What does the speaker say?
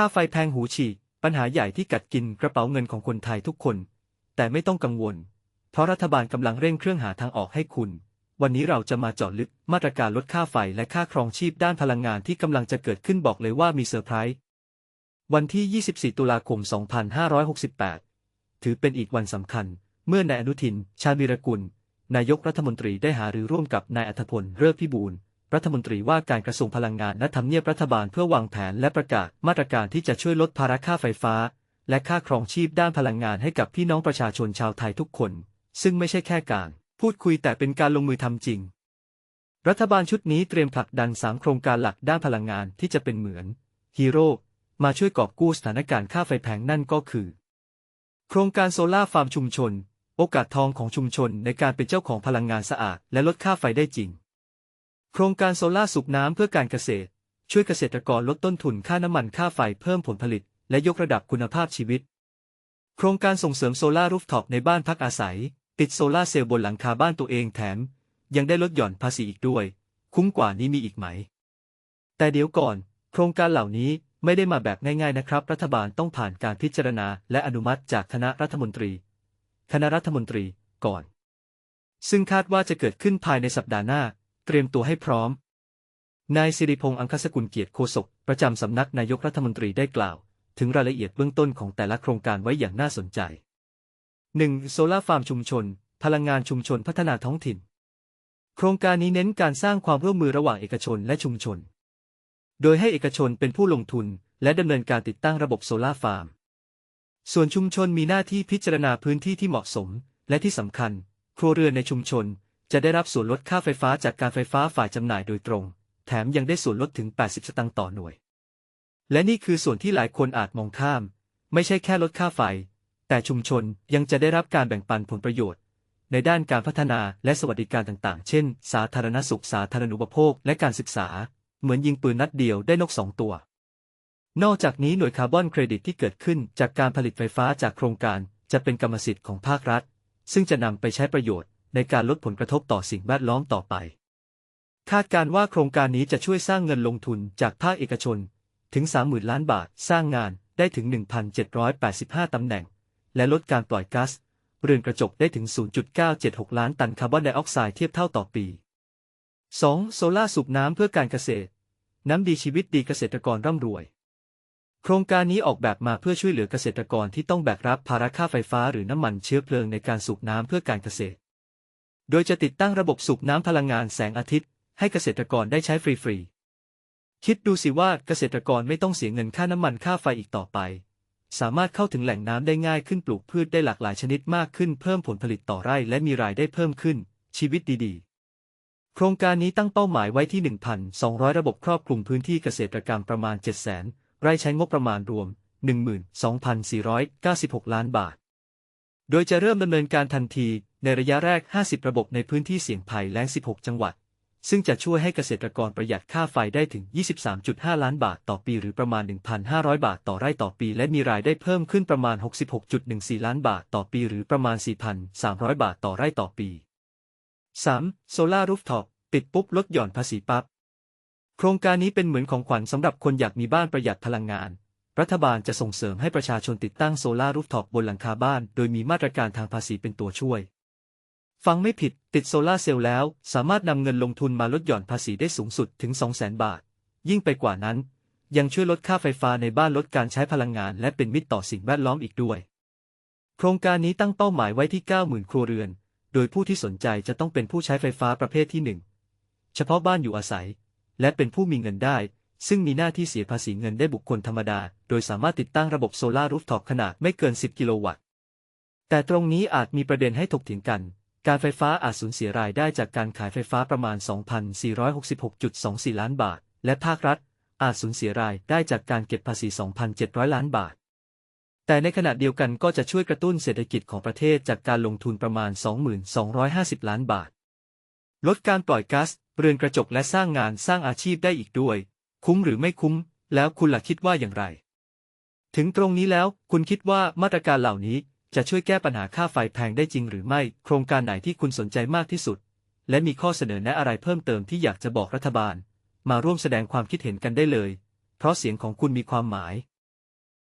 ค่าไฟแพงหูฉีกปัญหาใหญ่ที่กัดกินกระเป๋าเงินของคนไทยทุกคน แต่ไม่ต้องกังวล เพราะรัฐบาลกำลังเร่งเครื่องหาทางออกให้คุณ วันนี้เราจะมาเจาะลึกมาตรการลดค่าไฟและค่าครองชีพด้านพลังงานที่กำลังจะเกิดขึ้นบอกเลยว่ามีเซอร์ไพรส์วันที่ 24 ตุลาคม 2568 ถือเป็นอีกวันสำคัญ เมื่อนายอนุทิน ชาญวีรกุล นายกรัฐมนตรีได้หารือร่วมกับนายอัธพล เลิศพิบูล รัฐมนตรีว่าการกระทรวงพลังงานณทำเนียบรัฐบาลเพื่อวางแผนและประกาศมาตรการที่จะช่วยลดภาระค่าไฟฟ้า และค่าครองชีพด้านพลังงานให้กับพี่น้องประชาชนชาวไทยทุกคน ซึ่งไม่ใช่แค่การ พูดคุยแต่เป็นการลงมือทำจริง รัฐบาลชุดนี้เตรียมผลักดันสามโครงการหลักด้านพลังงานที่จะเป็นเหมือนฮีโร่มาช่วยกอบกู้สถานการณ์ค่าไฟแพงนั่นก็คือ โครงการโซลาร์ฟาร์มชุมชน โอกาสทองของชุมชนในการเป็นเจ้าของพลังงานสะอาดและลดค่าไฟได้จริง โครงการโซลาร์สูบน้ำเพื่อการเกษตร ช่วยเกษตรกรลดต้นทุนค่าน้ำมันค่าไฟเพิ่มผลผลิต และยกระดับคุณภาพชีวิต โครงการส่งเสริมโซลาร์รูฟท็อปในบ้านพักอาศัย ติดโซลาร์เซลล์บนหลังคาบ้านตัวเองแถม ยังได้ลดหย่อนภาษีอีกด้วย คุ้มกว่านี้มีอีกไหม แต่เดี๋ยวก่อน โครงการเหล่านี้ไม่ได้มาแบบง่ายๆนะครับ รัฐบาลต้องผ่านการพิจารณา และอนุมัติจากคณะรัฐมนตรี คณะรัฐมนตรีก่อน ซึ่งคาดว่าจะเกิดขึ้นภายในสัปดาห์หน้า เตรียมตัวให้พร้อม นายสิริพงษ์อังคสกุลเกียรติโฆษกประจำสำนักนายกรัฐมนตรีได้กล่าว ถึงรายละเอียดเบื้องต้นของแต่ละโครงการไว้อย่างน่าสนใจ 1. โซลาร์ฟาร์มชุมชน พลังงานชุมชนพัฒนาท้องถิ่น โครงการนี้เน้นการสร้างความร่วมมือระหว่างเอกชนและชุมชน โดยให้เอกชนเป็นผู้ลงทุน และดำเนินการติดตั้งระบบโซลาร์ฟาร์ม ส่วนชุมชนมีหน้าที่พิจารณาพื้นที่ที่เหมาะสม และที่สำคัญ ครัวเรือนในชุมชน จะได้รับส่วนลดค่าไฟฟ้าจากการไฟฟ้าฝ่ายจำหน่ายโดยตรง แถมยังได้ส่วนลดถึง 80 สตางค์ต่อหน่วย และนี่คือส่วนที่หลายคนอาจมองข้าม ไม่ใช่แค่ลดค่าไฟ แต่ชุมชนยังจะได้รับการแบ่งปันผลประโยชน์ ในด้านการพัฒนาและสวัสดิการต่างๆ เช่น สาธารณสุข สาธารณูปโภค และการศึกษา เหมือนยิงปืนนัดเดียวได้นกสองตัวนอกจากนี้หน่วยคาร์บอนเครดิตที่เกิดขึ้นจากการผลิตไฟฟ้าจากโครงการจะเป็นกรรมสิทธิ์ของภาครัฐ ซึ่งจะนำไปใช้ประโยชน์ ในการลดผลกระทบต่อสิ่งแวดล้อมต่อไป คาดการว่าโครงการนี้จะช่วยสร้างเงินลงทุนจากภาคเอกชนถึง 30,000 ล้านบาท สร้างงานได้ถึง 1,785 ตำแหน่ง และลดการปล่อยก๊าซเรือนกระจกได้ถึง 0.976 ล้านตันคาร์บอนไดออกไซด์เทียบเท่าต่อปี 2. โซลาสูบน้ำเพื่อการเกษตร น้ำดีชีวิตดีเกษตรกรร่ำรวย โครงการนี้ออกแบบมาเพื่อช่วยเหลือเกษตรกรที่ต้องแบกรับภาระค่าไฟฟ้าหรือน้ำมันเชื้อเพลิงในการสูบน้ำเพื่อการเกษตร โดยจะติดตั้งระบบสูบน้ำพลังงานแสงอาทิตย์ ให้เกษตรกรได้ใช้ฟรีๆ คิดดูสิว่าเกษตรกรไม่ต้องเสียเงินค่าน้ำมันค่าไฟอีกต่อไป สามารถเข้าถึงแหล่งน้ำได้ง่ายขึ้นปลูกพืชได้หลากหลายชนิดมากขึ้นเพิ่มผลผลิตต่อไร่และมีรายได้เพิ่มขึ้น ชีวิตดีๆ โครงการนี้ตั้งเป้าหมายไว้ที่ 1,200 ระบบครอบคลุมพื้นที่เกษตรกรรมประมาณ 700,000 ไร่ใช้งบประมาณรวม 12,496 ล้านบาท โดยจะเริ่มดำเนินการทันที ในระยะแรก 50 ระบบในพื้นที่เสี่ยงภัยแล้ง 16 จังหวัด ซึ่งจะช่วยให้เกษตรกรประหยัดค่าไฟได้ถึง 23.5 ล้านบาทต่อปี หรือประมาณ 1,500 บาทต่อไร่ต่อปี และมีรายได้เพิ่มขึ้นประมาณ 66.14 ล้านบาทต่อปี หรือประมาณ 4,300 บาทต่อไร่ต่อปี 3. โซลารูฟท็อปติดปุ๊บลดหย่อนภาษีปับ๊บ โครงการนี้เป็นเหมือนของขวัญสำหรับคนอยากมีบ้านประหยัดพลังงานรัฐบาลจะส่งเสริมให้ประชาชนติดตั้งโซลารูฟท็อปบนหลังคาบ้าน โดยมีมาตรการทางภาษีเป็นตัวช่วย ฟังไม่ผิดติดโซลาเซลล์แล้ว สามารถนำเงินลงทุนมาลดหย่อนภาษีได้สูงสุดถึง 200,000 บาท ยิ่งไปกว่านั้น ยังช่วยลดค่าไฟฟ้าในบ้านลดการใช้พลังงาน และเป็นมิตรต่อสิ่งแวดล้อมอีกด้วย โครงการนี้ตั้งเป้าหมายไว้ที่ 90,000 ครัวเรือน โดยผู้ที่สนใจจะต้องเป็นผู้ใช้ไฟฟ้าประเภทที่ 1 เฉพาะบ้านอยู่อาศัย และเป็นผู้มีเงินได้ ซึ่งมีหน้าที่เสียภาษีเงินได้บุคคลธรรมดา โดยสามารถติดตั้งระบบโซลาร์รูฟท็อปขนาดไม่เกิน 10 กิโลวัตต์แต่ตรงนี้อาจมีประเด็นให้ถกเถียงกัน การไฟฟ้าอาจสูญเสียรายได้จากการขายไฟฟ้าประมาณ 2,466.24 ล้านบาท และภาครัฐ อาจสูญเสียรายได้จากการเก็บภาษี 2,700 ล้านบาท แต่ในขณะเดียวกันก็จะช่วยกระตุ้นเศรษฐกิจของประเทศจากการลงทุนประมาณ 2,250 ล้านบาท ลดการปล่อยก๊าซเรือนกระจกและสร้างงานสร้างอาชีพได้อีกด้วย คุ้มหรือไม่คุ้ม แล้วคุณล่ะคิดว่าอย่างไร ถึงตรงนี้แล้วคุณคิดว่ามาตรการเหล่านี้ จะช่วยแก้ปัญหาค่าไฟแพงได้จริงหรือไม่ โครงการไหนที่คุณสนใจมากที่สุด และมีข้อเสนอแนะอะไรเพิ่มเติมที่อยากจะบอกรัฐบาล มาร่วมแสดงความคิดเห็นกันได้เลย เพราะเสียงของคุณมีความหมาย